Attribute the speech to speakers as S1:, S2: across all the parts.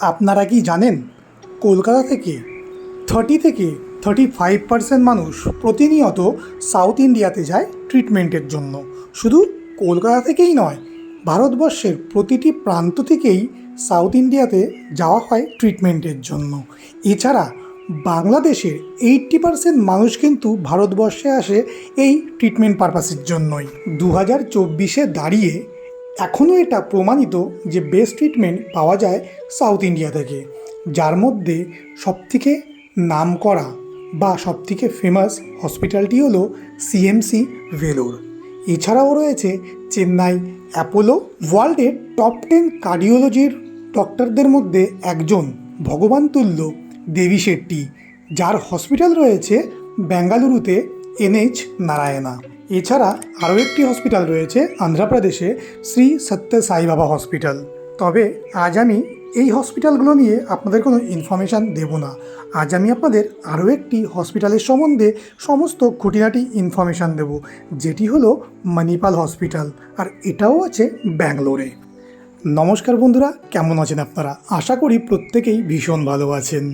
S1: আপনারা কি জানেন, কলকাতা থেকে থার্টি থেকে থার্টি ফাইভ পার্সেন্ট মানুষ প্রতিনিয়ত সাউথ ইন্ডিয়াতে যায় ট্রিটমেন্টের জন্য। শুধু কলকাতা থেকেই নয়, ভারতবর্ষের প্রতিটি প্রান্ত থেকেই সাউথ ইন্ডিয়াতে যাওয়া হয় ট্রিটমেন্টের জন্য। এছাড়া বাংলাদেশের এইট্টি পার্সেন্ট মানুষ কিন্তু ভারতবর্ষে আসে এই ট্রিটমেন্ট পারপাসের জন্যই। দু হাজার চব্বিশে দাঁড়িয়ে এখনও এটা প্রমাণিত যে বেস্ট ট্রিটমেন্ট পাওয়া যায় সাউথ ইন্ডিয়া থেকে, যার মধ্যে সবথেকে নাম করা বা সবথেকে ফেমাস হসপিটালটি হলো সিএমসি ভেলোর এছাড়াও রয়েছে চেন্নাই অ্যাপোলো ওয়ার্ল্ডের টপ টেন কার্ডিওলজির ডক্টরদের মধ্যে একজন ভগবান তুল্য দেবী শেট্টি, যার হসপিটাল রয়েছে বেঙ্গালুরুতে এনএইচ নারায়ণা। এছাড়া আরও একটি হসপিটাল রয়েছে অন্ধ্রপ্রদেশে শ্রী সত্য সাই বাবা হসপিটাল তবে আজ আমি এই হসপিটালগুলো নিয়ে আপনাদের কোনো ইনফরমেশান দেব না। আজ আমি আপনাদের আরও একটি হসপিটালের সম্বন্ধে সমস্ত খুঁটিনাটি ইনফরমেশান দেব, যেটি হলো মণিপাল হসপিটাল আর এটাও আছে ব্যাঙ্গালোরে। নমস্কার বন্ধুরা, কেমন আছেন আপনারা? আশা করি প্রত্যেকেই ভীষণ ভালো আছেন।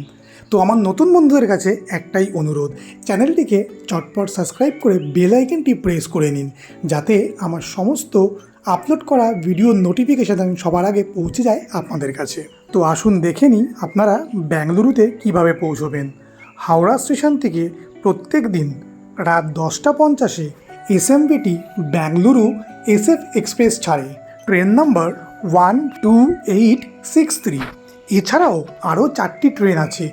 S1: তো আমার নতুন বন্ধুদের কাছে একটাই অনুরোধ, চ্যানেলটিকে চটপট সাবস্ক্রাইব করে বেল আইকনটি প্রেস করে নিন, যাতে আমার সমস্ত আপলোড করা ভিডিও নোটিফিকেশান আমি সবার আগে পৌঁছে যায় আপনাদের কাছে। তো আসুন দেখে নিই আপনারা বেঙ্গালুরুতে কীভাবে পৌঁছবেন। হাওড়া স্টেশন থেকে প্রত্যেক দিন রাত দশটা পঞ্চাশে এসএমবিটি বেঙ্গালুরু এসএফ এক্সপ্রেস ছাড়ে। Train number one two eight six three. এছাড়াও আরও চারটি ট্রেন আছে।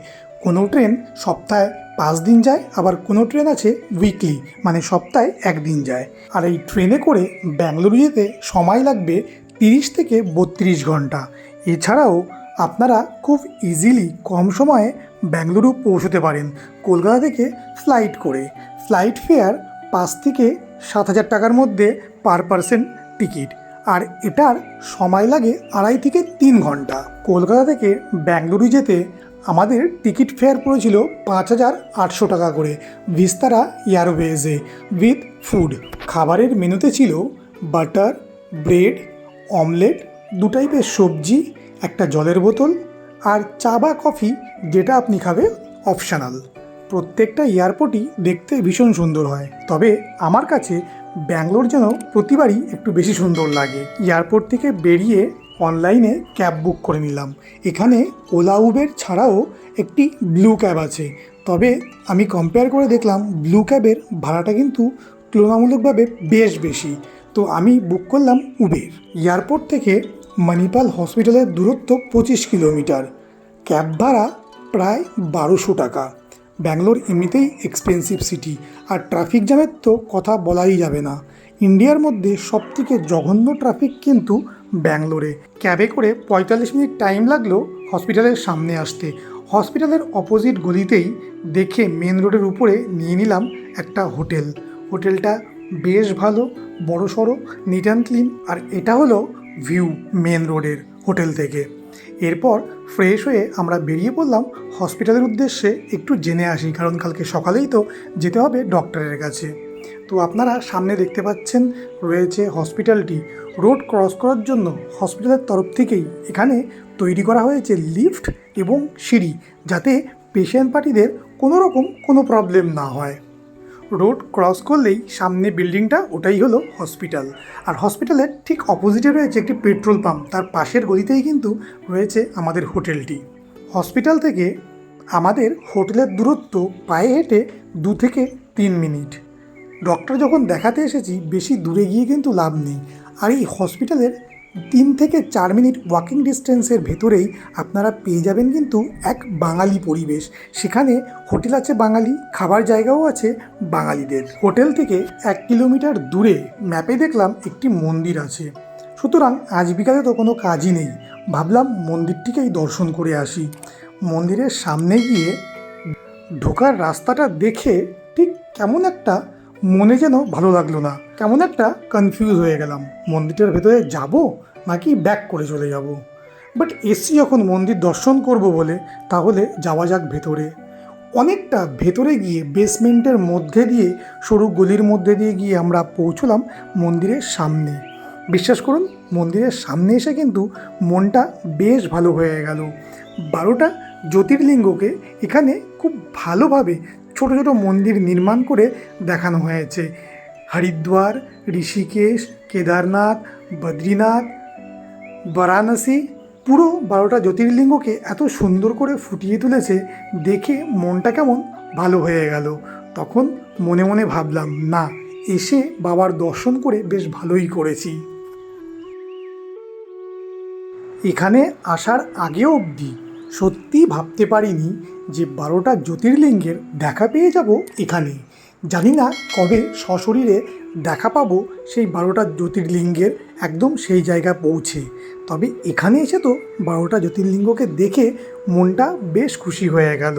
S1: কোনো ট্রেন সপ্তাহে পাঁচ দিন যায়, আবার কোনো ট্রেন আছে উইকলি মানে সপ্তাহে একদিন যায়। আর এই ট্রেনে করে ব্যাঙ্গালুরু যেতে সময় লাগবে তিরিশ থেকে বত্রিশ ঘণ্টা। এছাড়াও আপনারা খুব ইজিলি কম সময়ে ব্যাঙ্গালুরু পৌঁছতে পারেন, কলকাতা থেকে ফ্লাইট করে। ফ্লাইট ফেয়ার পাঁচ থেকে সাত হাজার টাকার মধ্যে পার পারসেন টিকিট আর এটার সময় লাগে আড়াই থেকে তিন ঘণ্টা। কলকাতা থেকে ব্যাঙ্গালুরু যেতে আমাদের টিকিট ফেয়ার পড়েছিল পাঁচ হাজার আটশো টাকা করে ভিস্তারা এয়ারওয়েজে উইথ ফুড। খাবারের মেনুতে ছিল বাটার, ব্রেড, অমলেট, দু টাইপের সবজি, একটা জলের বোতল আর চা বা কফি, যেটা আপনি খাবে অপশানাল। প্রত্যেকটা এয়ারপোর্টই দেখতে ভীষণ সুন্দর হয়। তবে আমার কাছে ব্যাঙ্গালোর যেন প্রতিবারই একটু বেশি সুন্দর লাগে। এয়ারপোর্ট থেকে বেরিয়ে অনলাইনে ক্যাব বুক করে নিলাম। এখানে ওলা উবের ছাড়াও একটি ব্লু ক্যাব আছে। তবে আমি কম্পেয়ার করে দেখলাম, ব্লু ক্যাবের ভাড়াটা কিন্তু তুলনামূলকভাবে বেশ বেশি। তো আমি বুক করলাম উবের। এয়ারপোর্ট থেকে মণিপাল হসপিটালের দূরত্ব পঁচিশ কিলোমিটার। ক্যাব ভাড়া প্রায় বারোশো টাকা। ব্যাঙ্গালোর এমনিতেই এক্সপেন্সিভ সিটি আর ট্রাফিক জ্যামের তো কথা বলাই যাবে না। ইন্ডিয়ার মধ্যে সবথেকে জঘন্য ট্রাফিক কিন্তু ব্যাঙ্গালোরে। ক্যাবে করে পঁয়তাল্লিশ মিনিট টাইম লাগল হসপিটালের সামনে আসতে। হসপিটালের অপোজিট গলিতেই দেখে মেন রোডের উপরে নিয়ে নিলাম একটা হোটেল। হোটেলটা বেশ ভালো, বড় সড়ো নিট অ্যান্ড ক্লিন আর এটা হলো ভিউ মেন রোডের হোটেল থেকে। এরপর ফ্রেশ হয়ে আমরা বেরিয়ে পড়লাম হসপিটালের উদ্দেশ্যে একটু জেনে আসি, কারণ কালকে সকালেই তো যেতে হবে ডক্টরের কাছে। তো আপনারা সামনে দেখতে পাচ্ছেন রয়েছে হসপিটালটি। রোড ক্রস করার জন্য হসপিটালের তরফ থেকেই এখানে তৈরি করা হয়েছে লিফট এবং সিঁড়ি যাতে পেশেন্ট পার্টিদের কোনো রকম কোনো প্রবলেম না হয়। রোড ক্রস করলেই সামনে বিল্ডিংটা ওটাই হলো হসপিটাল। আর হসপিটালের ঠিক অপোজিটে রয়েছে একটি পেট্রোল পাম্প তার পাশের গলিতেই কিন্তু রয়েছে আমাদের হোটেলটি। হসপিটাল থেকে আমাদের হোটেলের দূরত্ব পায়ে হেঁটে দু থেকে তিন মিনিট। ডক্টর যখন দেখাতে এসেছি, বেশি দূরে গিয়ে কিন্তু লাভ নেই। আর এই হসপিটালের তিন থেকে চার মিনিট ওয়াকিং ডিস্টেন্সের ভেতরেই আপনারা পেয়ে যাবেন কিন্তু এক বাঙালি পরিবেশ। সেখানে হোটেল আছে বাঙালি, খাবার জায়গাও আছে বাঙালিদের। হোটেল থেকে এক কিলোমিটার দূরে ম্যাপে দেখলাম একটি মন্দির আছে। সুতরাং আজ বিকালে তো কোনো কাজই নেই। ভাবলাম মন্দিরটিকেই দর্শন করে আসি। মন্দিরের সামনে গিয়ে ঢোকার রাস্তাটা দেখে ঠিক কেমন একটা মনে যেন ভালো লাগল না। কেমন একটা কনফিউজ হয়ে গেলাম। মন্দিরটার ভেতরে যাব নাকি ব্যাক করে চলে যাব? বাট এসছি যখন মন্দির দর্শন করব বলে, তাহলে যাওয়া যাক ভেতরে। অনেকটা ভেতরে গিয়ে বেসমেন্টের মধ্যে দিয়ে, সরু গলির মধ্যে দিয়ে গিয়ে আমরা পৌঁছলাম মন্দিরের সামনে। বিশ্বাস করুন, মন্দিরের সামনে এসে কিন্তু মনটা বেশ ভালো হয়ে গেল। বারোটা জ্যোতির্লিঙ্গকে এখানে খুব ভালোভাবে ছোট ছোট মন্দির নির্মাণ করে দেখানো হয়েছে। হরিদ্বার, ঋষিকেশ, কেদারনাথ, বদ্রীনাথ, বারাণসী, পুরো বারোটা জ্যোতির্লিঙ্গকে এত সুন্দর করে ফুটিয়ে তুলেছে, দেখে মনটা কেমন ভালো হয়ে গেল। তখন মনে মনে ভাবলাম, না, এসে বাবার দর্শন করে বেশ ভালোই করেছি। এখানে আসার আগেও অবধি সত্যি ভাবতে পারিনি যে বারোটা জ্যোতির্লিঙ্গের দেখা পেয়ে যাব এখানে। জানি না কবে সশরীরে দেখা পাবো সেই বারোটা জ্যোতির্লিঙ্গের একদম সেই জায়গায় পৌঁছে। তবে এখানে এসে তো বারোটা জ্যোতির্লিঙ্গকে দেখে মনটা বেশ খুশি হয়ে গেল।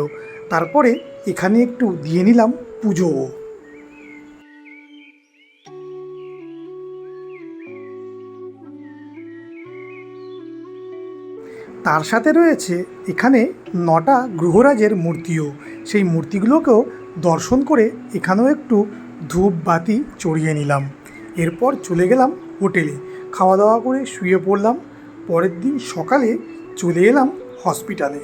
S1: তারপরে এখানে একটু দিয়ে নিলাম পুজোও। তার সাথে রয়েছে এখানে নটা গ্রহরাজের মূর্তিও। সেই মূর্তিগুলোকেও দর্শন করে এখানেও একটু ধূপ বাতি চড়িয়ে নিলাম। এরপর চলে গেলাম হোটেলে। খাওয়া দাওয়া করে শুয়ে পড়লাম। পরের দিন সকালে চলে এলাম হসপিটালে।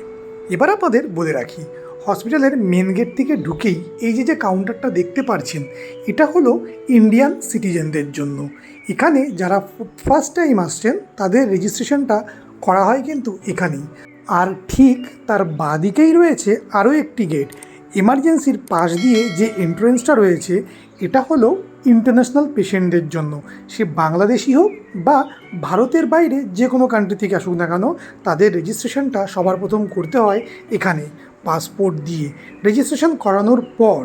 S1: এবার আপনাদের বলে রাখি, হসপিটালের মেন গেট থেকে ঢুকেই এই যে যে কাউন্টারটা দেখতে পারছেন, এটা হলো ইন্ডিয়ান সিটিজেনদের জন্য। এখানে যারা ফার্স্ট টাইম আসছেন, তাদের রেজিস্ট্রেশনটা করা হয় কিন্তু এখানেই। আর ঠিক তার বাঁদিকেই রয়েছে আরও একটি গেট। এমার্জেন্সির পাশ দিয়ে যে এন্ট্রেন্সটা রয়েছে, এটা হলো ইন্টারন্যাশনাল পেশেন্টদের জন্য। সে বাংলাদেশি হোক বা ভারতের বাইরে যে কোনো কান্ট্রি থেকে আসুক না কেন, তাদের রেজিস্ট্রেশনটা সবার প্রথম করতে হয় এখানে পাসপোর্ট দিয়ে। রেজিস্ট্রেশন করানোর পর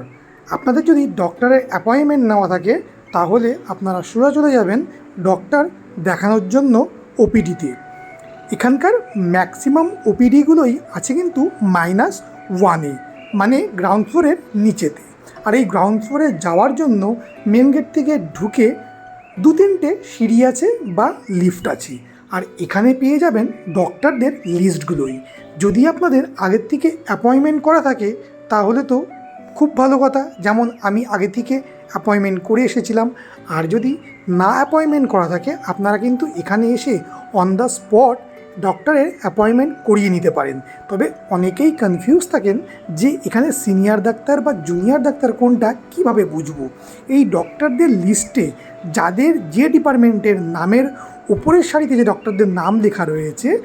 S1: আপনাদের যদি ডক্টরের অ্যাপয়েন্টমেন্ট নেওয়া থাকে, তাহলে আপনারা সোজা চলে যাবেন ডক্টর দেখানোর জন্য ওপিডিতে এখানকার ম্যাক্সিমাম ওপিডিগুলোই আছে কিন্তু মাইনাস ওয়ানে মানে গ্রাউন্ড ফ্লোরের নিচেতে। আর এই গ্রাউন্ড ফ্লোরে যাওয়ার জন্য মেন গেট থেকে ঢুকে দু তিনটে সিঁড়ি আছে বা লিফট আছে। আর এখানে পেয়ে যাবেন ডক্টরদের লিস্টগুলোই। যদি আপনাদের আগের থেকে অ্যাপয়েন্টমেন্ট করা থাকে, তাহলে তো খুব ভালো কথা। যেমন আমি আগে থেকে অ্যাপয়েন্টমেন্ট করে এসেছিলাম। আর যদি না অ্যাপয়েন্টমেন্ট করা থাকে, আপনারা কিন্তু এখানে এসে অন দ্য স্পট ডক্টরের অ্যাপয়েন্টমেন্ট করিয়ে নিতে পারেন। তবে অনেকেই কনফিউজ থাকেন যে এখানে সিনিয়র ডাক্তার বা জুনিয়র ডাক্তার কোনটা কীভাবে বুঝব। এই ডক্টরদের লিস্টে যাদের যে ডিপার্টমেন্টের নামের উপরের সারিতে যে ডক্টরদের নাম লেখা রয়েছে,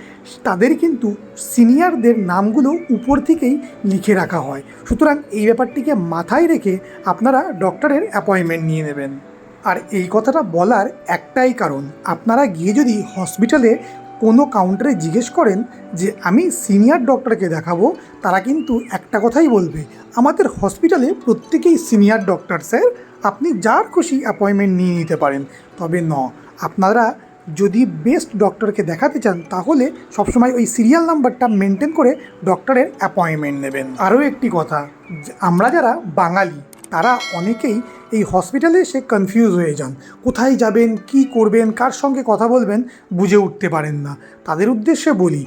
S1: তাদের কিন্তু সিনিয়রদের নামগুলো উপর থেকেই লিখে রাখা হয়। সুতরাং এই ব্যাপারটিকে মাথায় রেখে আপনারা ডক্টরের অ্যাপয়েন্টমেন্ট নিয়ে নেবেন। আর এই কথাটা বলার একটাই কারণ, আপনারা গিয়ে যদি হসপিটালে কোনো কাউন্টারে জিজ্ঞেস করেন যে, আমি সিনিয়র ডক্টরকে দেখাবো? তারা কিন্তু একটা কথাই বলবে, আমাদের হসপিটালে প্রত্যেকেই সিনিয়র ডক্টর স্যার আপনি যার খুশি অ্যাপয়েন্টমেন্ট নিয়ে নিতে পারেন। তবে ন, আপনারা যদি বেস্ট ডক্টরকে দেখাতে চান, তাহলে সবসময় ওই সিরিয়াল নাম্বারটা মেনটেন করে ডক্টরের অ্যাপয়েন্টমেন্ট নেবেন। আরও একটি কথা আমরা যারা বাঙালি, তারা অনেকেই এই হসপিটালে সে কনফিউজ হয়ে যান। কোথায় যাবেন, কি করবেন, কার সঙ্গে কথা বলবেন বুঝে উঠতে পারেন না। তাদের উদ্দেশ্যে বলি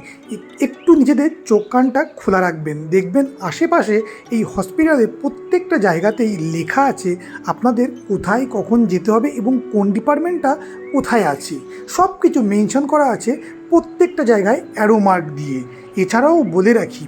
S1: একটু নিজেদের চোখ কানটা খোলা রাখবেন। দেখবেন আশেপাশে এই হসপিটালে প্রত্যেকটা জায়গাতেই লেখা আছে আপনাদের কোথায় কখন যেতে হবে এবং কোন ডিপার্টমেন্টটা কোথায় আছে। সব কিছু মেনশন করা আছে প্রত্যেকটা জায়গায় অ্যারো মার্ক দিয়ে। এছাড়াও বলে রাখি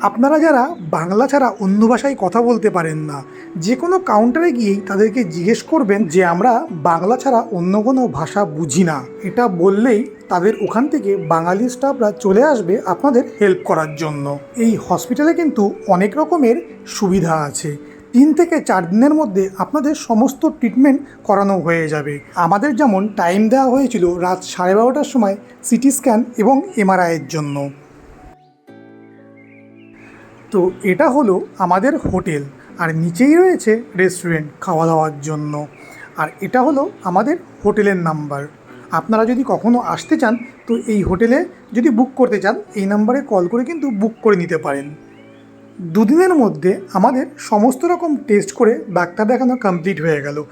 S1: আপনারা যারা বাংলা ছাড়া অন্য ভাষায় কথা বলতে পারেন না, যে কোনো কাউন্টারে গিয়েই তাদেরকে জিজ্ঞেস করবেন যে আমরা বাংলা ছাড়া অন্য কোনো ভাষা বুঝি না। এটা বললেই তাদের ওখান থেকে বাঙালি স্টাফরা চলে আসবে আপনাদের হেল্প করার জন্য। এই হসপিটালে কিন্তু অনেক রকমের সুবিধা আছে। তিন থেকে চার দিনের মধ্যে আপনাদের সমস্ত ট্রিটমেন্ট করানো হয়ে যাবে। আমাদের যেমন টাইম দেওয়া হয়েছিল রাত সাড়ে বারোটার সময় সিটি স্ক্যান এবং এমআরআইয়ের জন্য। তো এটা হলো আমাদের হোটেল। আর নিচেই রয়েছে রেস্টুরেন্ট খাওয়া দাওয়ার জন্য। আর এটা হলো আমাদের হোটেলের নাম্বার। আপনারা যদি কখনও আসতে চান, তো এই হোটেলে যদি বুক করতে চান, এই নাম্বারে কল করে কিন্তু বুক করে নিতে পারেন। দুদিনের মধ্যে আমাদের সমস্ত রকম টেস্ট করে ডাক্তার দেখানো কমপ্লিট হয়ে গেল।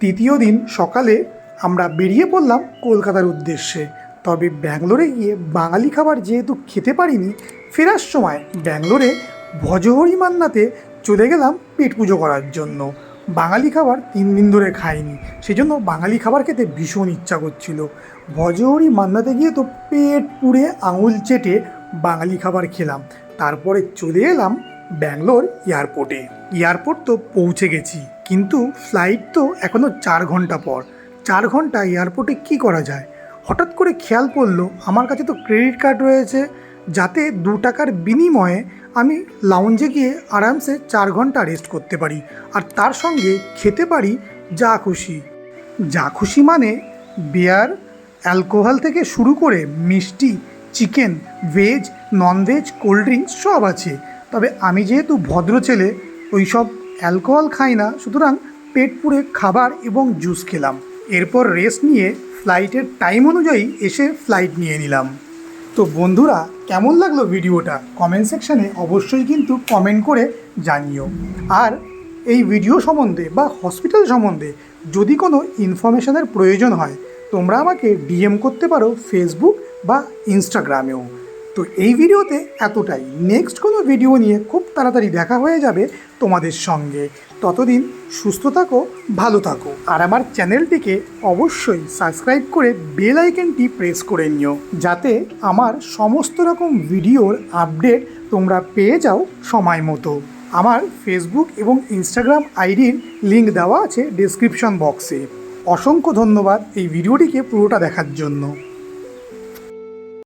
S1: তৃতীয় দিন সকালে আমরা বেরিয়ে পড়লাম কলকাতার উদ্দেশ্যে। তবে ব্যাঙ্গালোরে গিয়ে বাঙালি খাবার যেহেতু খেতে পারিনি, ফেরার সময় ব্যাঙ্গালোরে ভজহরি মান্নাতে চলে গেলাম পেট পুজো করার জন্য। বাঙালি খাবার তিন দিন ধরে খাইনি, সেজন্য বাঙালি খাবার খেতে ভীষণ ইচ্ছা করছিল। ভজহরি মান্নাতে গিয়ে তো পেট পুড়ে আঙুল চেটে বাঙালি খাবার খেলাম। তারপরে চলে এলাম ব্যাঙ্গালোর এয়ারপোর্টে। এয়ারপোর্ট তো পৌঁছে গেছি, কিন্তু ফ্লাইট তো এখনও চার ঘণ্টা পর। চার ঘণ্টা এয়ারপোর্টে কি করা যায়? হঠাৎ করে খেয়াল পড়ল, আমার কাছে তো ক্রেডিট কার্ড রয়েছে, যাতে দু টাকার বিনিময়ে আমি লাউঞ্জে গিয়ে আরামসে চার ঘণ্টা রেস্ট করতে পারি, আর তার সঙ্গে খেতে পারি যা খুশি। যা খুশি মানে বিয়ার, অ্যালকোহল থেকে শুরু করে মিষ্টি, chicken veg non veg cold drinks সব আছে। তবে আমি যেহেতু ভদ্র ছেলে ওই সব অ্যালকোহল খাই না, সুতরাং পেট পুড়ে খাবার এবং জুস খেলাম। এরপর রেস্ট নিয়ে ফ্লাইটের টাইম অনুযায়ী এসে ফ্লাইট নিয়ে নিলাম। তো বন্ধুরা, কেমন লাগল ভিডিওটা? কমেন্ট সেকশানে অবশ্যই কিন্তু কমেন্ট করে জানিও। আর এই ভিডিও সম্বন্ধে বা হসপিটাল সম্বন্ধে যদি কোনো ইনফরমেশনের প্রয়োজন হয়, তোমরা আমাকে ডিএম করতে পারো ফেসবুক বা ইনস্টাগ্রামেও। তো এই ভিডিওতে এতটাই। নেক্সট কোনো ভিডিও নিয়ে খুব তাড়াতাড়ি দেখা হয়ে যাবে তোমাদের সঙ্গে। ততদিন সুস্থ থাকো, ভালো থাকো। আর আমার চ্যানেলটিকে অবশ্যই সাবস্ক্রাইব করে বেল আইকনটি প্রেস করে নিও, যাতে আমার সমস্ত রকম ভিডিওর আপডেট তোমরা পেয়ে যাও সময় মতো। আমার ফেসবুক এবং ইনস্টাগ্রাম আইডির লিঙ্ক দেওয়া আছে ডিসক্রিপশন বক্সে অসংখ্য ধন্যবাদ এই ভিডিওটিকে পুরোটা দেখার জন্য।